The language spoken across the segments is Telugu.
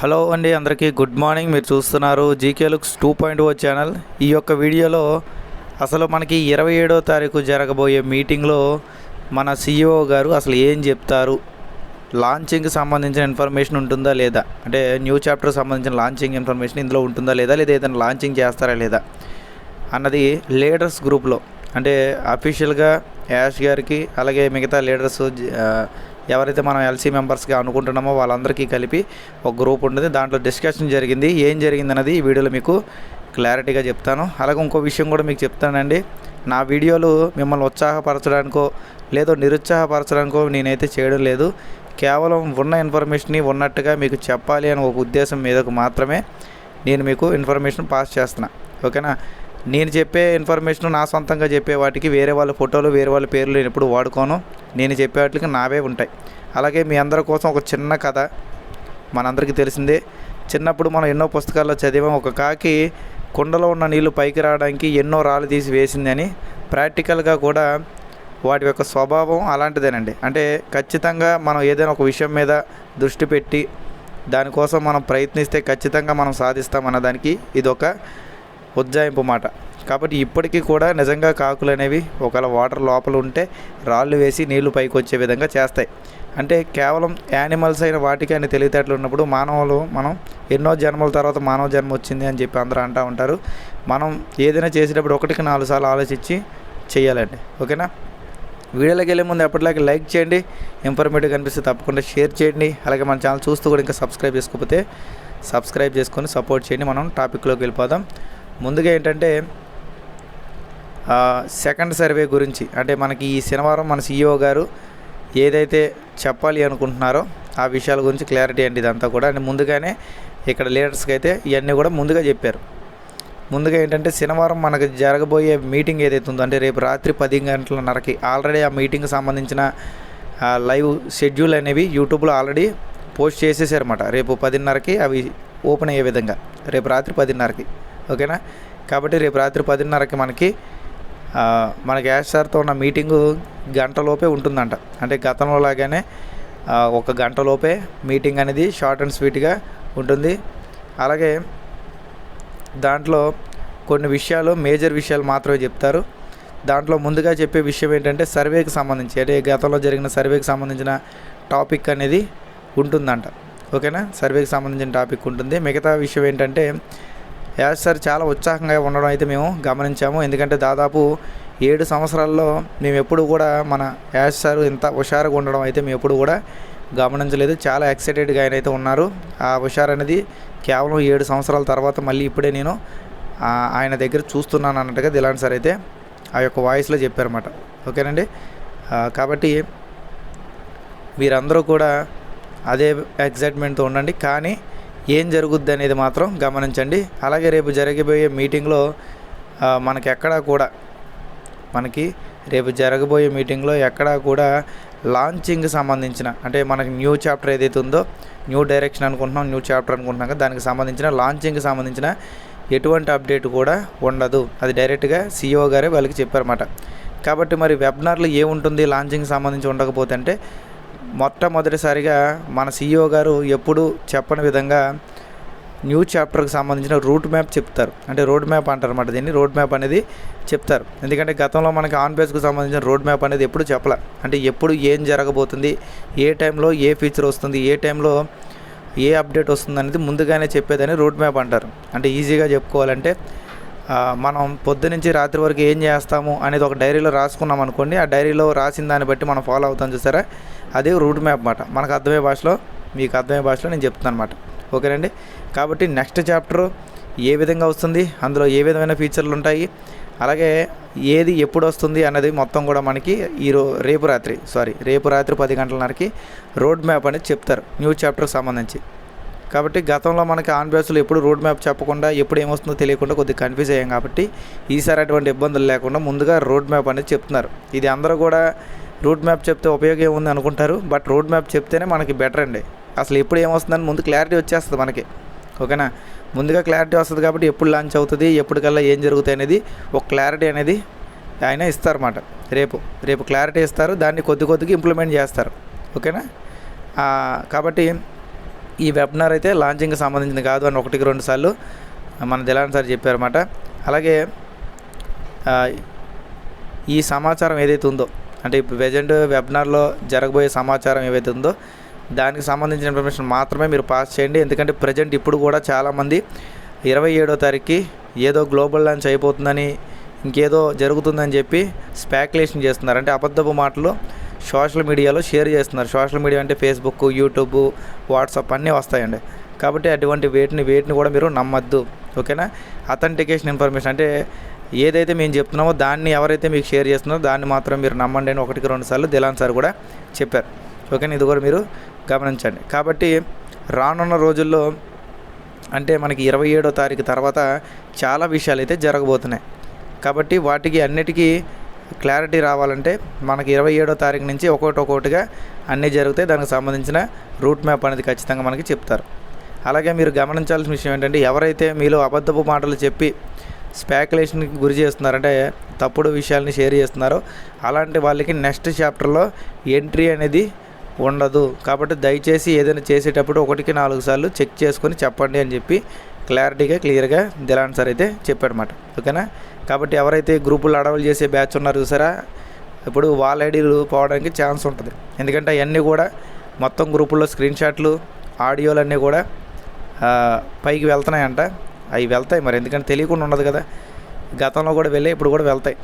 హలో అండి అందరికీ గుడ్ మార్నింగ్. మీరు చూస్తున్నారు GK looks two point O channel. ఈ యొక్క వీడియోలో అసలు మనకి ఇరవై ఏడో తారీఖు జరగబోయే మీటింగ్లో మన సీఈఓ గారు అసలు ఏం చెప్తారు? లాంచింగ్కి సంబంధించిన ఇన్ఫర్మేషన్ ఉంటుందా లేదా? అంటే న్యూ చాప్టర్ సంబంధించిన లాంచింగ్ ఇన్ఫర్మేషన్ ఇందులో ఉంటుందా లేదా? లేదా ఏదైనా లాంచింగ్ చేస్తారా లేదా? అన్నది లీడర్స్ గ్రూప్లో. అంటే అఫీషియల్గా యాష్ గారికి అలాగే మిగతా లీడర్స్ ఎవరైతే మనం ఎల్సీ మెంబర్స్గా అనుకుంటున్నామో వాళ్ళందరికీ కలిపి ఒక గ్రూప్ ఉంటుంది. దాంట్లో డిస్కషన్ జరిగింది. ఏం జరిగింది అనేది ఈ వీడియోలో మీకు క్లారిటీగా చెప్తాను. అలాగే ఇంకో విషయం కూడా మీకు చెప్తానండి. నా వీడియోలు మిమ్మల్ని ఉత్సాహపరచడానికో లేదో నిరుత్సాహపరచడానికో నేనైతే చేయడం లేదు. కేవలం ఉన్న ఇన్ఫర్మేషన్ని ఉన్నట్టుగా మీకు చెప్పాలి అనే ఒక ఉద్దేశం మీదకు మాత్రమే నేను మీకు ఇన్ఫర్మేషన్ పాస్ చేస్తున్నా. ఓకేనా? నేను చెప్పే ఇన్ఫర్మేషన్ నా సొంతంగా చెప్పే వాటికి వేరే వాళ్ళ ఫోటోలు వేరే వాళ్ళ పేర్లు నేను ఎప్పుడు వాడుకోను. నేను చెప్పే వాటికి నావే ఉంటాయి. అలాగే మీ అందరి కోసం ఒక చిన్న కథ మనందరికీ తెలిసిందే. చిన్నప్పుడు మనం ఎన్నో పుస్తకాల్లో చదివాం. ఒక కాకి కుండలో ఉన్న నీళ్ళు పైకి రావడానికి ఎన్నో రాళ్ళు తీసి వేసిందని ప్రాక్టికల్గా కూడా వాటి యొక్క స్వభావం అలాంటిదేనండి. అంటే ఖచ్చితంగా మనం ఏదైనా ఒక విషయం మీద దృష్టి పెట్టి దానికోసం మనం ప్రయత్నిస్తే ఖచ్చితంగా మనం సాధిస్తాం అన్నదానికి ఇది ఒక ఉజ్జాయింపు మాట. కాబట్టి ఇప్పటికీ కూడా నిజంగా కాకులు అనేవి ఒకవేళ వాటర్ లోపల ఉంటే రాళ్ళు వేసి నీళ్ళు పైకి వచ్చే విధంగా చేస్తాయి. అంటే కేవలం యానిమల్స్ అయిన వాటికి అని తెలివితేటలు ఉన్నప్పుడు మానవులు మనం ఎన్నో జన్మల తర్వాత మానవ జన్మ వచ్చింది అని చెప్పి అందరూ అంటూ ఉంటారు. మనం ఏదైనా చేసేటప్పుడు ఒకటికి నాలుగు సార్లు ఆలోచించి చేయాలండి. ఓకేనా? వీడియోలోకి వెళ్ళే ముందు ఎప్పటిలాగే లైక్ చేయండి. ఇన్ఫర్మేటివ్ కనిపిస్తే తప్పకుండా షేర్ చేయండి. అలాగే మన ఛానల్ చూస్తూ కూడా ఇంకా సబ్స్క్రైబ్ చేసుకోకపోతే సబ్స్క్రైబ్ చేసుకొని సపోర్ట్ చేయండి. మనం టాపిక్లోకి వెళ్ళిపోదాం. ముందుగా ఏంటంటే సెకండ్ సర్వే గురించి అంటే మనకి ఈ శనివారం మన సీఈఓ గారు ఏదైతే చెప్పాలి అనుకుంటున్నారో ఆ విషయాల గురించి క్లారిటీ అండి ఇదంతా కూడా. అంటే ముందుగానే ఇక్కడ లీడర్స్కి అయితే ఇవన్నీ కూడా ముందుగా చెప్పారు. ముందుగా ఏంటంటే శనివారం మనకు జరగబోయే మీటింగ్ ఏదైతే ఉందో అంటే రేపు రాత్రి పది గంటలన్నరకి ఆల్రెడీ ఆ మీటింగ్కి సంబంధించిన లైవ్ షెడ్యూల్ అనేవి యూట్యూబ్లో ఆల్రెడీ పోస్ట్ చేసేసారన్నమాట. రేపు పదిన్నరకి అవి ఓపెన్ అయ్యే విధంగా. రేపు రాత్రి పదిన్నరకి. ఓకేనా? కాబట్టి రేపు రాత్రి పదిన్నరకి మనకి మన గ్యాస్ యాష్ సార్తో ఉన్న మీటింగు గంటలోపే ఉంటుందంట. అంటే గతంలో లాగానే ఒక గంటలోపే మీటింగ్ అనేది షార్ట్ అండ్ స్వీట్గా ఉంటుంది. అలాగే దాంట్లో కొన్ని విషయాలు మేజర్ విషయాలు మాత్రమే చెప్తారు. దాంట్లో ముందుగా చెప్పే విషయం ఏంటంటే సర్వేకి సంబంధించి అంటే గతంలో జరిగిన సర్వేకి సంబంధించిన టాపిక్ అనేది ఉంటుందంట. ఓకేనా? సర్వేకి సంబంధించిన టాపిక్ ఉంటుంది. మిగతా విషయం ఏంటంటే యాజ్ సార్ చాలా ఉత్సాహంగా ఉండడం అయితే మేము గమనించాము. ఎందుకంటే దాదాపు ఏడు సంవత్సరాల్లో మేము ఎప్పుడు కూడా మన యాజ్ సార్ ఇంత హుషారుగా ఉండడం అయితే మేము ఎప్పుడు కూడా గమనించలేదు. చాలా ఎక్సైటెడ్గా ఆయన అయితే ఉన్నారు. ఆ హుషారు అనేది కేవలం ఏడు సంవత్సరాల తర్వాత మళ్ళీ ఇప్పుడే నేను ఆయన దగ్గర చూస్తున్నాను అన్నట్టుగా దిలాన్ సార్ అయితే ఆ యొక్క వాయిస్లో చెప్పారన్నమాట. ఓకేనండి? కాబట్టి మీరందరూ కూడా అదే ఎగ్జైట్మెంట్తో ఉండండి. కానీ ఏం జరుగుద్ది అనేది మాత్రం గమనించండి. అలాగే రేపు జరగబోయే మీటింగ్లో మనకి ఎక్కడా కూడా మనకి రేపు జరగబోయే మీటింగ్లో ఎక్కడా కూడా లాంచింగ్కి సంబంధించిన అంటే మనకి న్యూ చాప్టర్ ఏదైతే ఉందో న్యూ డైరెక్షన్ అనుకుంటున్నాం న్యూ చాప్టర్ అనుకుంటున్నాం కదా దానికి సంబంధించిన లాంచింగ్కి సంబంధించిన ఎటువంటి అప్డేట్ కూడా ఉండదు. అది డైరెక్ట్గా సీఈఓ గారే వాళ్ళకి చెప్పారన్నమాట. కాబట్టి మరి వెబినార్లో ఏముంటుంది? లాంచింగ్కి సంబంధించి ఉండకపోతే అంటే మొట్టమొదటిసారిగా మన సీఈఓ గారు ఎప్పుడు చెప్పని విధంగా న్యూ చాప్టర్కి సంబంధించిన రూట్ మ్యాప్ చెప్తారు. అంటే రోడ్ మ్యాప్ అంటారు అనమాట దీన్ని. రోడ్ మ్యాప్ అనేది చెప్తారు. ఎందుకంటే గతంలో మనకి ఆన్ బేస్కు సంబంధించిన రోడ్ మ్యాప్ అనేది ఎప్పుడు చెప్పలే. అంటే ఎప్పుడు ఏం జరగబోతుంది ఏ టైంలో ఏ ఫీచర్ వస్తుంది ఏ టైంలో ఏ అప్డేట్ వస్తుంది అనేది ముందుగానే చెప్పేదని రోడ్ మ్యాప్ అంటారు. అంటే ఈజీగా చెప్పుకోవాలంటే మనం పొద్దు నుంచి రాత్రి వరకు ఏం చేస్తాము అనేది ఒక డైరీలో రాసుకున్నాం అనుకోండి. ఆ డైరీలో రాసిన దాన్ని బట్టి మనం ఫాలో అవుతాం చూసారా? అది రూట్ మ్యాప్ అన్నమాట మనకు అర్థమయ్యే భాషలో మీకు అర్థమయ్యే భాషలో నేను చెప్తాను అనమాట ఓకేనండి కాబట్టి నెక్స్ట్ చాప్టర్ ఏ విధంగా వస్తుంది? అందులో ఏ విధమైన ఫీచర్లు ఉంటాయి? అలాగే ఏది ఎప్పుడు వస్తుంది అన్నది మొత్తం కూడా మనకి ఈరో రేపు రాత్రి సారీ రేపు రాత్రి పది గంటల నరకి రోడ్ మ్యాప్ అనేది చెప్తారు. న్యూ చాప్టర్కి సంబంధించి. కాబట్టి గతంలో మనకి ఆన్ బేస్లో ఎప్పుడు రోడ్ మ్యాప్ చెప్పకుండా ఎప్పుడు ఏమొస్తుందో తెలియకుండా కొద్దిగా కన్ఫ్యూజ్ అయ్యాం కాబట్టి ఈసారి అటువంటి ఇబ్బందులు లేకుండా ముందుగా రోడ్ మ్యాప్ అనేది చెప్తున్నారు. ఇది అందరూ కూడా రూట్ మ్యాప్ చెప్తే ఉపయోగం ఏముంది అనుకుంటారు బట్ రోడ్ మ్యాప్ చెప్తేనే మనకి బెటర్ అండి. అసలు ఎప్పుడు ఏమొస్తుందని ముందు క్లారిటీ వచ్చేస్తుంది మనకి. ఓకేనా? ముందుగా క్లారిటీ వస్తుంది కాబట్టి ఎప్పుడు లాంచ్ అవుతుంది ఎప్పటికల్లా ఏం జరుగుతాయి అనేది ఒక క్లారిటీ అనేది ఆయన ఇస్తారన్నమాట. రేపు రేపు క్లారిటీ ఇస్తారు దాన్ని కొద్ది కొద్దిగా ఇంప్లిమెంట్ చేస్తారు. ఓకేనా? కాబట్టి ఈ వెబినార్ అయితే లాంచింగ్కి సంబంధించింది కాదు అని ఒకటికి రెండు సార్లు మన దిలాన్ సార్ చెప్పారన్నమాట. అలాగే ఈ సమాచారం ఏదైతే ఉందో అంటే ఇప్పుడు ప్రజెంట్ వెబినార్లో జరగబోయే సమాచారం ఏవైతే ఉందో దానికి సంబంధించిన ఇన్ఫర్మేషన్ మాత్రమే మీరు పాస్ చేయండి. ఎందుకంటే ప్రజెంట్ ఇప్పుడు కూడా చాలామంది ఇరవై ఏడో తారీఖుకి ఏదో గ్లోబల్ లాంచ్ అయిపోతుందని ఇంకేదో జరుగుతుందని చెప్పి స్పాక్యులేషన్ చేస్తున్నారు. అంటే అబద్ధపు మాటలు సోషల్ మీడియాలో షేర్ చేస్తున్నారు. సోషల్ మీడియా అంటే ఫేస్బుక్ యూట్యూబ్ వాట్సాప్ అన్నీ వస్తాయండి. కాబట్టి అటువంటి వేటిని వేటిని కూడా మీరు నమ్మద్దు. ఓకేనా? అథెంటికేషన్ ఇన్ఫర్మేషన్ అంటే ఏదైతే మేము చెప్తున్నామో దాన్ని ఎవరైతే మీకు షేర్ చేస్తున్నారో దాన్ని మాత్రం మీరు నమ్మండి అని ఒకటికి రెండు సార్లు దిలాన్ సార్ కూడా చెప్పారు. ఓకేనా? ఇది కూడా మీరు గమనించండి. కాబట్టి రానున్న రోజుల్లో అంటే మనకి ఇరవై ఏడో తారీఖు తర్వాత చాలా విషయాలు అయితే జరగబోతున్నాయి. కాబట్టి వాటికి అన్నిటికీ క్లారిటీ రావాలంటే మనకి ఇరవై ఏడో తారీఖు నుంచి ఒక్కొక్కటి ఒక్కొక్కటిగా అన్నీ జరుగుతాయి దానికి సంబంధించిన రూట్ మ్యాప్ అనేది ఖచ్చితంగా మనకి చెప్తారు. అలాగే మీరు గమనించాల్సిన విషయం ఏంటంటే ఎవరైతే మీలో అబద్ధపు మాటలు చెప్పి స్పాక్యులేషన్కి గురి చేస్తున్నారంటే తప్పుడు విషయాల్ని షేర్ చేస్తున్నారో అలాంటి వాళ్ళకి నెక్స్ట్ చాప్టర్లో ఎంట్రీ అనేది ఉండదు. కాబట్టి దయచేసి ఏదైనా చేసేటప్పుడు ఒకటికి నాలుగు సార్లు చెక్ చేసుకొని చెప్పండి అని చెప్పి క్లారిటీగా క్లియర్గా దిలాన్ సార్ అయితే చెప్పాడనమాట ఓకేనా? కాబట్టి ఎవరైతే గ్రూపులు అడవులు చేసే బ్యాచ్ ఉన్నారు చూసారా? ఇప్పుడు వాళ్ళ ఐడీలు పోవడానికి ఛాన్స్ ఉంటుంది. ఎందుకంటే అవన్నీ కూడా మొత్తం గ్రూపుల్లో స్క్రీన్ షాట్లు ఆడియోలు అన్నీ కూడా పైకి వెళ్తున్నాయంట. అవి వెళ్తాయి మరి. ఎందుకంటే తెలియకుండా ఉండదు కదా. గతంలో కూడా వెళ్ళి ఇప్పుడు కూడా వెళ్తాయి.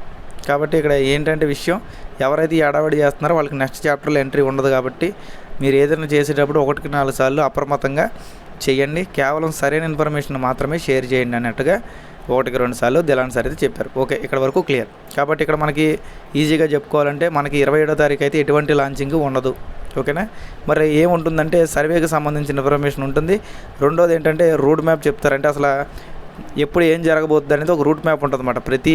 కాబట్టి ఇక్కడ ఏంటంటే విషయం ఎవరైతే ఈ అడవడి చేస్తున్నారో వాళ్ళకి నెక్స్ట్ చాప్టర్లో ఎంట్రీ ఉండదు కాబట్టి మీరు ఏదైనా చేసేటప్పుడు ఒకటికి నాలుగు సార్లు అప్రమత్తంగా చేయండి. కేవలం సరైన ఇన్ఫర్మేషన్ మాత్రమే షేర్ చేయండి అన్నట్టుగా ఒకటికి రెండు సార్లు దిలాన్ సార్ అయితే చెప్పారు. ఓకే ఇక్కడ వరకు క్లియర్. కాబట్టి ఇక్కడ మనకి ఈజీగా చెప్పుకోవాలంటే మనకి ఇరవై ఏడో తారీఖు అయితే ఎటువంటి లాంచింగ్ ఉండదు. ఓకేనా? మరి ఏముంటుందంటే సర్వేకి సంబంధించిన ఇన్ఫర్మేషన్ ఉంటుంది. రెండోది ఏంటంటే రూట్ మ్యాప్ చెప్తారంటే అసలు ఎప్పుడు ఏం జరగబోతుంది అనేది ఒక రూట్ మ్యాప్ ఉంటుంది అన్నమాట ప్రతి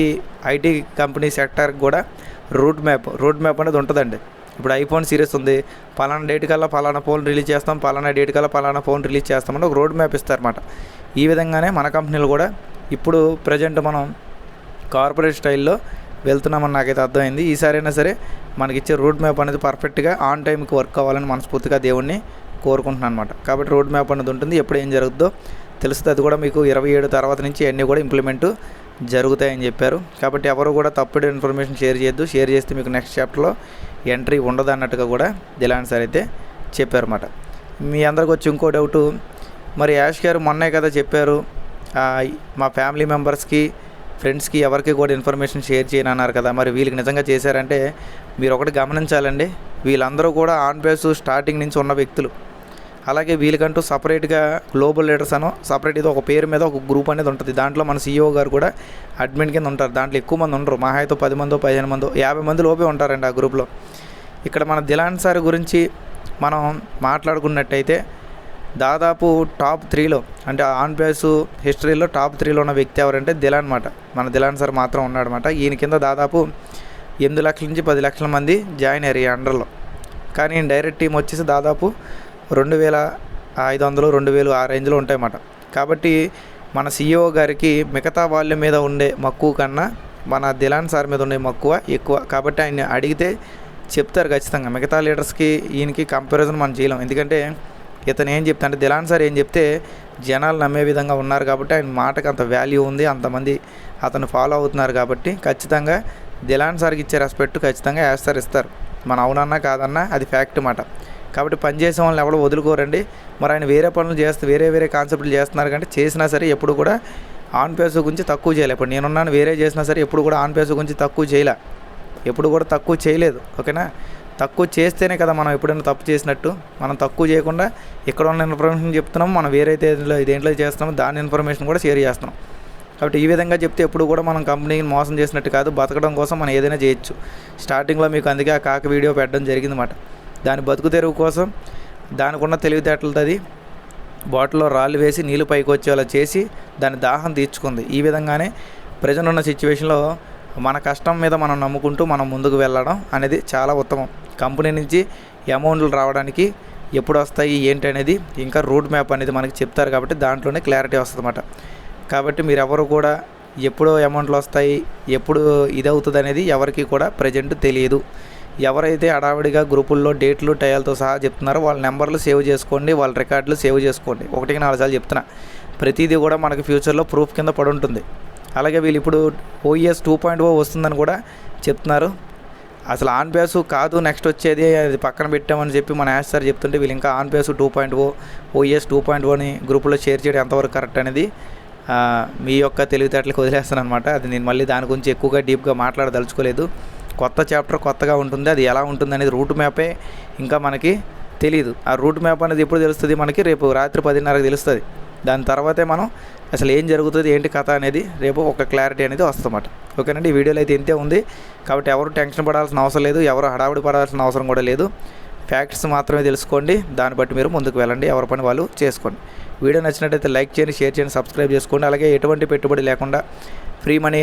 ఐటీ కంపెనీ సెక్టర్కి కూడా రూట్ మ్యాప్ రూట్ మ్యాప్ అనేది ఉంటుందండి. ఇప్పుడు ఐఫోన్ సిరీస్ ఉంది. పలానా డేట్ కల్లా పలానా ఫోన్ రిలీజ్ చేస్తాం. పలానా డేట్ కల్లా పలానా ఫోన్ రిలీజ్ చేస్తామని ఒక రోడ్ మ్యాప్ ఇస్తారన్నమాట. ఈ విధంగానే మన కంపెనీలు కూడా ఇప్పుడు ప్రజెంట్ మనం కార్పొరేట్ స్టైల్లో వెళ్తున్నామని నాకైతే అర్థమైంది. ఈసారైనా సరే మనకిచ్చే రోడ్ మ్యాప్ అనేది పర్ఫెక్ట్గా ఆన్ టైంకి వర్క్ అవ్వాలని మనస్ఫూర్తిగా దేవుణ్ణి కోరుకుంటున్నాను అనమాట కాబట్టి రోడ్ మ్యాప్ అనేది ఉంటుంది. ఎప్పుడు ఏం జరుగుతుందో తెలుస్తుంది. అది కూడా మీకు ఇరవై ఏడు తర్వాత నుంచి అన్నీ కూడా ఇంప్లిమెంట్ జరుగుతాయని చెప్పారు. కాబట్టి ఎవరు కూడా తప్పుడు ఇన్ఫర్మేషన్ షేర్ చేయొద్దు. షేర్ చేస్తే మీకు నెక్స్ట్ చాప్టర్లో ఎంట్రీ ఉండదు అన్నట్టుగా కూడా దిలాన్ సార్ అయితే చెప్పారన్నమాట. మీ అందరికి వచ్చి ఇంకో డౌటు మరి యాష్ గారు మొన్నే కదా చెప్పారు మా ఫ్యామిలీ మెంబర్స్కి ఫ్రెండ్స్కి ఎవరికి కూడా ఇన్ఫర్మేషన్ షేర్ చేయను అన్నారు కదా మరి వీళ్ళకి నిజంగా చేశారంటే మీరు ఒకటి గమనించాలండి. వీళ్ళందరూ కూడా ఆన్ బేస్ స్టార్టింగ్ నుంచి ఉన్న వ్యక్తులు. అలాగే వీళ్ళకంటూ సపరేట్గా గ్లోబల్ లీడర్స్ అనో సపరేట్ ఇది ఒక పేరు మీద ఒక గ్రూప్ అనేది ఉంటుంది. దాంట్లో మన సీఈఓ గారు కూడా అడ్మిన్ కింద ఉంటారు. దాంట్లో ఎక్కువ మంది ఉండరు. మహా అయితే పది మందో పదిహేను మందో యాభై మంది లోపే ఉంటారండి ఆ గ్రూప్లో. ఇక్కడ మన దిలాన్ సార్ గురించి మనం మాట్లాడుకున్నట్టయితే దాదాపు టాప్ త్రీలో అంటే ఆన్ బేస్ హిస్టరీలో టాప్ త్రీలో ఉన్న వ్యక్తి ఎవరంటే దిలాన్ అనమాట మన దిలాన్ సార్ మాత్రం ఉన్నాడనమాట ఈయన కింద దాదాపు ఎనిమిది లక్షల నుంచి పది లక్షల మంది జాయిన్ అయ్యారు ఈ అండర్లో. కానీ డైరెక్ట్ టీం వచ్చేసి దాదాపు రెండు వేల ఐదు వందలు రెండు వేలు ఆ రేంజ్లో ఉంటాయన్నమాట. కాబట్టి మన సీఈఓ గారికి మిగతా వాళ్ళ మీద ఉండే మక్కువ కన్నా మన దిలాన్ సార్ మీద ఉండే మక్కువ ఎక్కువ. కాబట్టి ఆయన అడిగితే చెప్తారు ఖచ్చితంగా. మిగతా లీడర్స్కి ఈయనకి కంపారిజన్ మనం చేయలేం. ఎందుకంటే ఇతను ఏం చెప్తా అంటే దిలాన్ సార్ ఏం చెప్తే జనాలు నమ్మే విధంగా ఉన్నారు కాబట్టి ఆయన మాటకు అంత వాల్యూ ఉంది. అంతమంది అతను ఫాలో అవుతున్నారు కాబట్టి ఖచ్చితంగా దిలాన్ సార్కి ఇచ్చే రెస్పెక్ట్ ఖచ్చితంగా వేస్తారు ఇస్తారు. మన అవునన్నా కాదన్నా అది ఫ్యాక్ట్ మాట. కాబట్టి పనిచేసే వాళ్ళని ఎవరు వదులుకోరండి. మరి ఆయన వేరే పనులు చేస్తే వేరే వేరే కాన్సెప్ట్లు చేస్తున్నారు కంటే చేసినా సరే ఎప్పుడు కూడా ఆన్ పేస్ గురించి తక్కువ చేయలే. ఇప్పుడు నేనున్నాను వేరే చేసినా సరే ఎప్పుడు కూడా ఆన్ పేస్ గురించి తక్కువ చేయలే. ఎప్పుడు కూడా తక్కువ చేయలేదు ఓకేనా? తక్కువ చేస్తేనే కదా మనం ఎప్పుడైనా తప్పు చేసినట్టు. మనం తక్కువ చేయకుండా ఇక్కడ ఉన్న ఇన్ఫర్మేషన్ చెప్తున్నాం మనం వేరే దేంట్లో దేంట్లో చేస్తున్నామో దాని ఇన్ఫర్మేషన్ కూడా షేర్ చేస్తున్నాం. కాబట్టి ఈ విధంగా చెప్తే ఎప్పుడు కూడా మనం కంపెనీని మోసం చేసినట్టు కాదు బతకడం కోసం మనం ఏదైనా చేయొచ్చు. స్టార్టింగ్లో మీకు అందుకే ఆ కాక వీడియో పెట్టడం జరిగిందన్నమాట. దాని బతుకు తెరువు కోసం దానికి ఉన్న తెలివితేటలతో అది. బాటిల్లో రాళ్ళు వేసి నీళ్ళు పైకి వచ్చేలా చేసి దాని దాహం తీర్చుకుంది. ఈ విధంగానే ప్రజెంట్ ఉన్న సిచ్యువేషన్లో మన కష్టం మీద మనం నమ్ముకుంటూ మనం ముందుకు వెళ్ళడం అనేది చాలా ఉత్తమం. కంపెనీ నుంచి అమౌంట్లు రావడానికి ఎప్పుడు వస్తాయి ఏంటి అనేది ఇంకా రూట్ మ్యాప్ అనేది మనకి చెప్తారు కాబట్టి దాంట్లోనే క్లారిటీ వస్తుంది కాబట్టి మీరు ఎవరు కూడా ఎప్పుడు అమౌంట్లు వస్తాయి ఎప్పుడు ఇది అవుతుంది అనేది ఎవరికి కూడా ప్రజెంట్ తెలియదు. ఎవరైతే హడావిడిగా గ్రూపుల్లో డేట్లు టయాలతో సహా చెప్తున్నారో వాళ్ళ నెంబర్లు సేవ్ చేసుకోండి వాళ్ళ రికార్డులు సేవ్ చేసుకోండి. ఒకటికి నాలుగు సార్లు చెప్తున్నా. ప్రతిదీ కూడా మనకు ఫ్యూచర్లో ప్రూఫ్ కింద పడి ఉంటుంది. అలాగే వీళ్ళు ఇప్పుడు ఓఈఎస్ టూ పాయింట్ ఓ వస్తుందని కూడా చెప్తున్నారు. అసలు ఆన్ పేస్ కాదు నెక్స్ట్ వచ్చేది అది పక్కన పెట్టామని చెప్పి మన యాష్ సార్ చెప్తుంటే వీళ్ళు ఇంకా on pace two point O OES two point ఓని గ్రూపులో షేర్ చేయడం ఎంతవరకు కరెక్ట్ అనేది మీ యొక్క తెలివితేటలకు వదిలేస్తాను అనమాట అది నేను మళ్ళీ దాని గురించి ఎక్కువగా డీప్గా మాట్లాడదలుచుకోలేదు. కొత్త చాప్టర్ కొత్తగా ఉంటుంది అది ఎలా ఉంటుంది అనేది రూట్ మ్యాపే ఇంకా మనకి తెలియదు ఆ రూట్ మ్యాప్ అనేది ఎప్పుడు తెలుస్తుంది మనకి? రేపు రాత్రి పదిన్నరకు తెలుస్తుంది. దాని తర్వాతే మనం అసలు ఏం జరుగుతుంది ఏంటి కథ అనేది రేపు ఒక క్లారిటీ అనేది వస్తుందన్నమాట. ఓకేనండి ఈ వీడియోలో అయితే ఇంతే ఉంది. కాబట్టి ఎవరు టెన్షన్ పడాల్సిన అవసరం లేదు ఎవరు హడావుడి పడాల్సిన అవసరం కూడా లేదు. ఫ్యాక్ట్స్ మాత్రమే తెలుసుకోండి దాన్ని బట్టి మీరు ముందుకు వెళ్ళండి ఎవరి పని వాళ్ళు చేసుకోండి. వీడియో నచ్చినట్టయితే లైక్ చేయండి షేర్ చేయండి సబ్స్క్రైబ్ చేసుకోండి. అలాగే ఎటువంటి పెట్టుబడి లేకుండా ఫ్రీ మనీ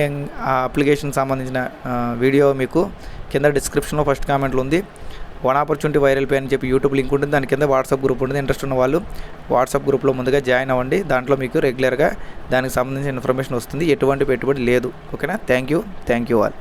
అప్లికేషన్ సంబంధించిన వీడియో మీకు కింద డిస్క్రిప్షన్లో ఫస్ట్ కామెంట్లో ఉంది. వన్ ఆపర్చునిటీ వైరల్ పే అని చెప్పి యూట్యూబ్ లింక్ ఉంటుంది. దాని కింద వాట్సాప్ గ్రూప్ ఉంటుంది. ఇంట్రెస్ట్ ఉన్న వాళ్ళు వాట్సాప్ గ్రూప్లో ముందుగా జాయిన్ అవ్వండి. దాంట్లో మీకు రెగ్యులర్గా దానికి సంబంధించిన ఇన్ఫర్మేషన్ వస్తుంది. ఎటువంటి పెట్టుబడి లేదు. ఓకేనా? Thank you. Thank you all.